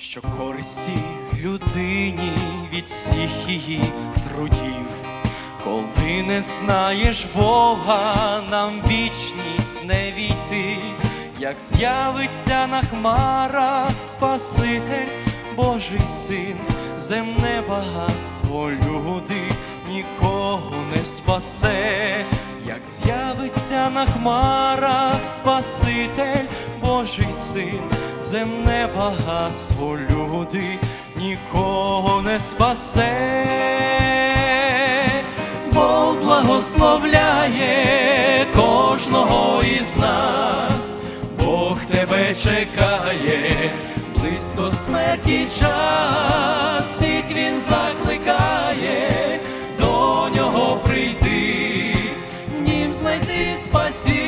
що користі людині від всіх її трудів, коли не знаєш Бога, нам вічність не війти, як з'явиться на хмарах Спаситель, Божий син, земне багатство люди нікого не спасе, як з'явиться на хмарах Спаситель, син, земне багатство люди нікого не спасе. Бог благословляє кожного із нас, Бог тебе чекає, близько смерті час, всіх він закликає до нього прийти, в нім знайти спасіння,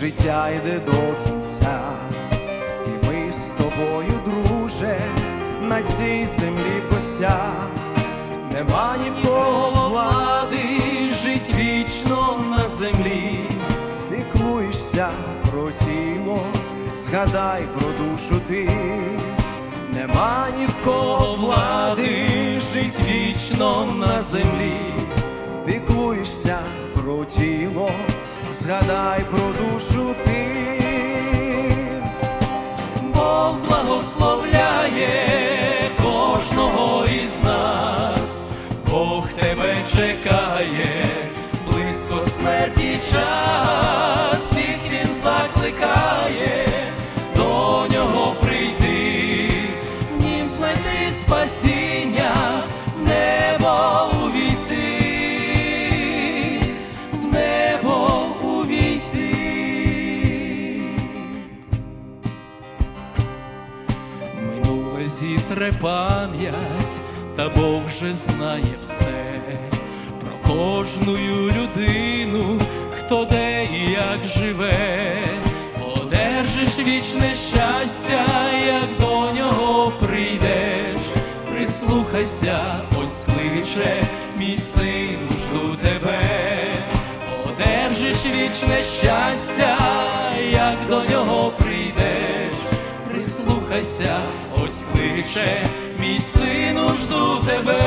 життя йде до кінця, і ми з тобою, друже, на цій землі костя, нема ні в кого влади жить вічно на землі. піклуєшся про тіло, згадай про душу ти, нема ні в кого влади, жить вічно на землі. піклуєшся про тіло, згадай про душу ти. Бог благословляє кожного із нас, Бог тебе чекає, близько смерті час, всіх він закликає, до нього прийти, в нім знайти спасіння, зітре пам'ять, та Бог же знає все. Про кожну людину, хто де і як живе, одержиш вічне щастя, як до нього прийдеш, прислухайся, ось кличе, мій сину, жду тебе, одержиш вічне щастя, як до нього прийдеш. Прислухайся, кличе, мій сину жду тебе,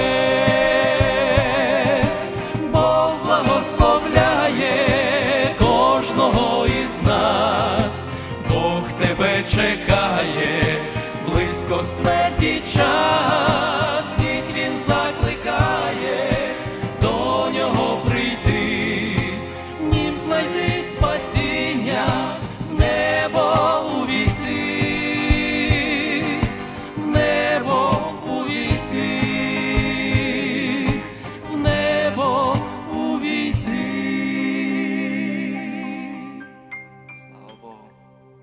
Бог благословляє кожного із нас, Бог тебе чекає, близько смерті час.